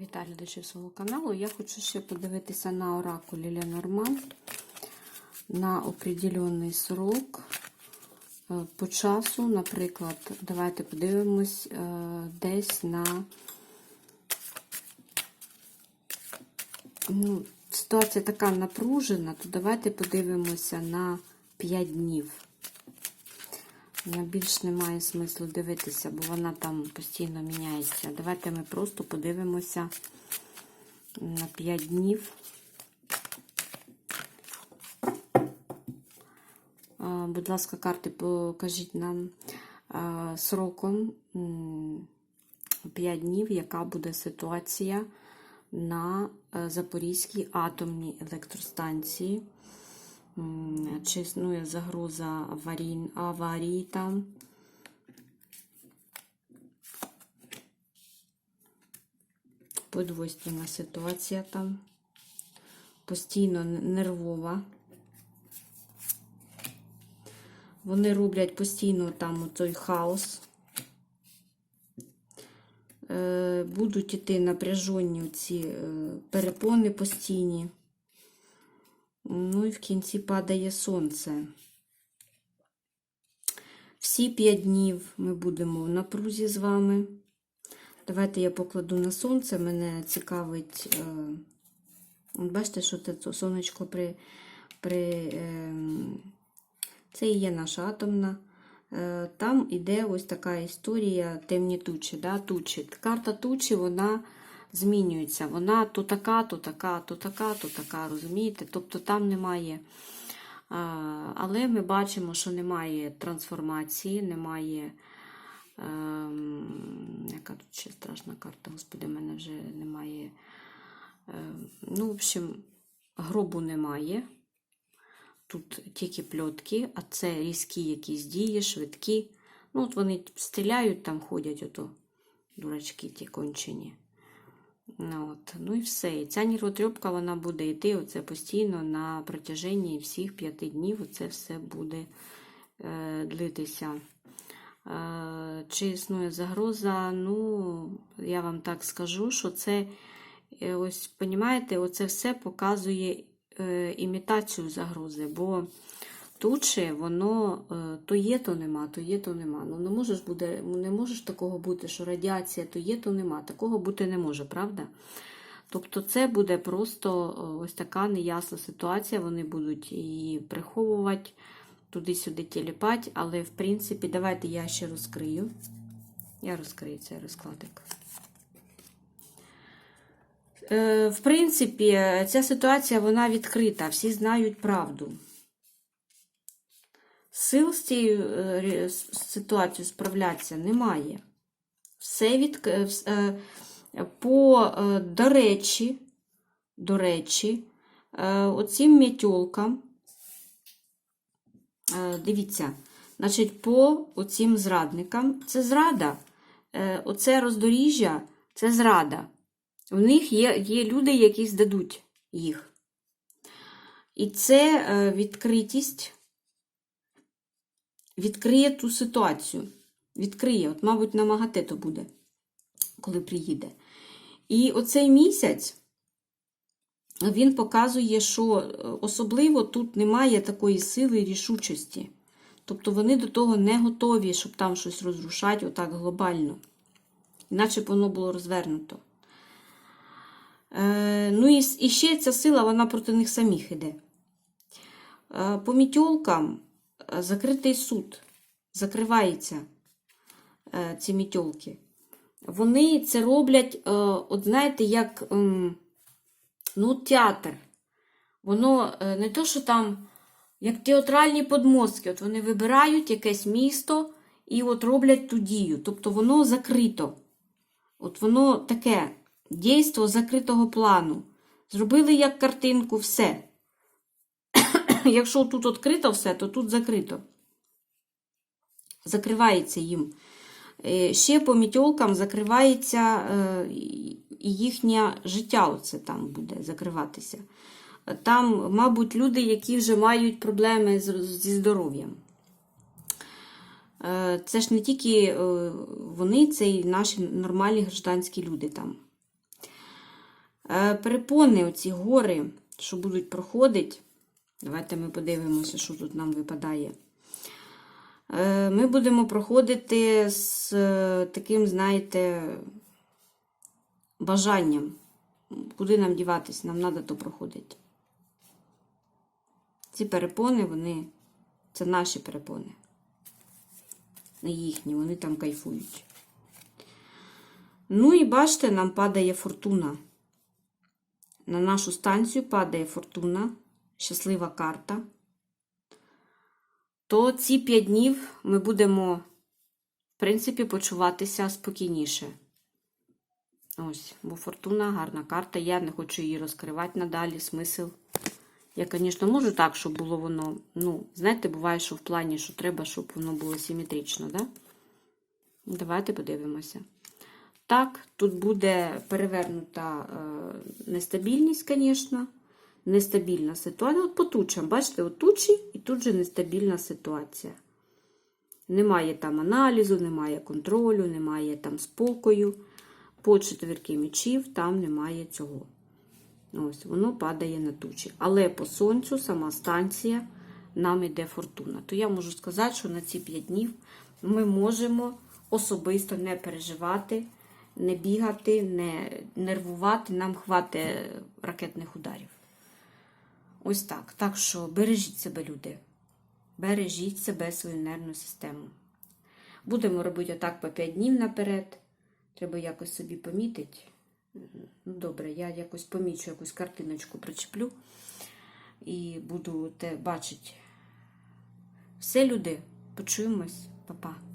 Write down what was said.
Вітаю глядачів свого каналу. Я хочу ще подивитися на оракулі Ленорман на определенний срок е, по часу. Наприклад, давайте подивимось е, десь на ну, ситуація така напружена, то давайте подивимося на 5 днів. На більш немає смислу дивитися, бо вона там постійно міняється. Давайте ми просто подивимося на 5 днів. Будь ласка, карти, покажіть нам сроком 5 днів, яка буде ситуація на е, Запорізькій атомній електростанції. Чи існує загроза аварій, аварії там? Подвойственна ситуація там. Постійно нервова. Вони роблять постійно там той хаос. Е, Будуть іти напряжені ці е, перепони постійні. Ну і в кінці падає сонце. Всі п'ять днів ми будемо в напрузі з вами. Давайте я покладу на сонце. Мене цікавить. От бачите, що це сонечко при. при це і є наша атомна. Е, там іде ось така історія темні тучі. Да? тучі. Карта тучі, вона змінюється. Вона то така, то така, то така, то така, розумієте? Тобто там немає. Але ми бачимо, що немає трансформації, немає. Ем, яка тут ще страшна карта, господи, в мене вже немає. Ем, ну, в общем, гробу немає. Тут тільки пльотки, а це різкі якісь дії, швидкі. Ну, от вони стріляють, там ходять, ото дурачки ті кончені. Ну, от. ну і все. Ця нервотрьопка вона буде йти оце постійно на протяженні всіх п'яти днів. Оце все буде е, длитися. Е, чи існує загроза? Ну, я вам так скажу, що це, е, ось, понімаєте, оце все показує е, імітацію загрози, бо тучі, воно е, то є, то нема, то є, то нема. Ну, не можеш буде, не можеш такого бути, що радіація то є, то нема. Такого бути не може, правда? Тобто це буде просто е, ось така неясна ситуація. Вони будуть її приховувати, туди-сюди тіліпати, але в принципі, давайте я ще розкрию. Я розкрию цей розкладик. Е, В принципі, ця ситуація вона відкрита, всі знають правду. Сил з цією е, ситуацією справлятися немає. Все від... е, е, по, до речі, до речі, оцим м'ятьолкам, дивіться, значить, по оцим зрадникам, це зрада, оце роздоріжжя, це зрада. В них є, є люди, які здадуть їх. І це відкритість відкриє ту ситуацію. Відкриє, от, мабуть, на МАГАТЕ то буде, коли приїде. І оцей місяць він показує, що е, особливо тут немає такої сили і рішучості. Тобто вони до того не готові, щоб там щось розрушати отак глобально. Іначе б воно було розвернуто. Е, ну і, і ще ця сила, вона проти них самих іде. Е, по мітьолкам закритий суд. Закривається е, ці мітьолки. Вони це роблять, е, от знаєте, як ну, театр. Воно е, не то, що там, як театральні подмостки. От вони вибирають якесь місто і от роблять ту дію. Тобто воно закрито. От воно таке дійство закритого плану. Зробили як картинку, все. Якщо тут відкрито все, то тут закрито. Закривається їм. Е, Ще по мітьолкам закривається е, їхнє життя, оце там буде закриватися. Там, мабуть, люди, які вже мають проблеми зі здоров'ям. Е, Це ж не тільки вони, це і наші нормальні гражданські люди там. Перепони, оці гори, що будуть проходити. Давайте ми подивимося, що тут нам випадає. Е, Ми будемо проходити з е, таким, знаєте, бажанням. Куди нам діватись? Нам треба то проходити. Ці перепони, вони, це наші перепони. Не їхні, вони там кайфують. Ну і бачите, нам падає фортуна. На нашу станцію падає фортуна, щаслива карта. То ці 5 днів ми будемо, в принципі, почуватися спокійніше. Ось, бо фортуна гарна карта. Я не хочу її розкривати надалі. Смисл. Я, звісно, можу так, щоб було воно. Ну, знаєте, буває, що в плані, що треба, щоб воно було симетрично, да? Давайте подивимося. Так, тут буде перевернута е, нестабільність, звісно. Нестабільна ситуація. От по тучам, бачите, от тучі і тут же нестабільна ситуація. Немає там аналізу, немає контролю, немає там спокою. По четвірки мечів там немає цього. Ось, воно падає на тучі. Але по сонцю сама станція нам іде фортуна. То я можу сказати, що на ці 5 днів ми можемо особисто не переживати, не бігати, не нервувати. Нам хватить ракетних ударів. Ось так. Так що бережіть себе, люди. Бережіть себе, свою нервну систему. Будемо робити отак по 5 днів наперед. Треба якось собі помітити. Ну, добре, я якось помічу, якусь картиночку причеплю і буду те бачити. Все, люди, почуємось, Па-па.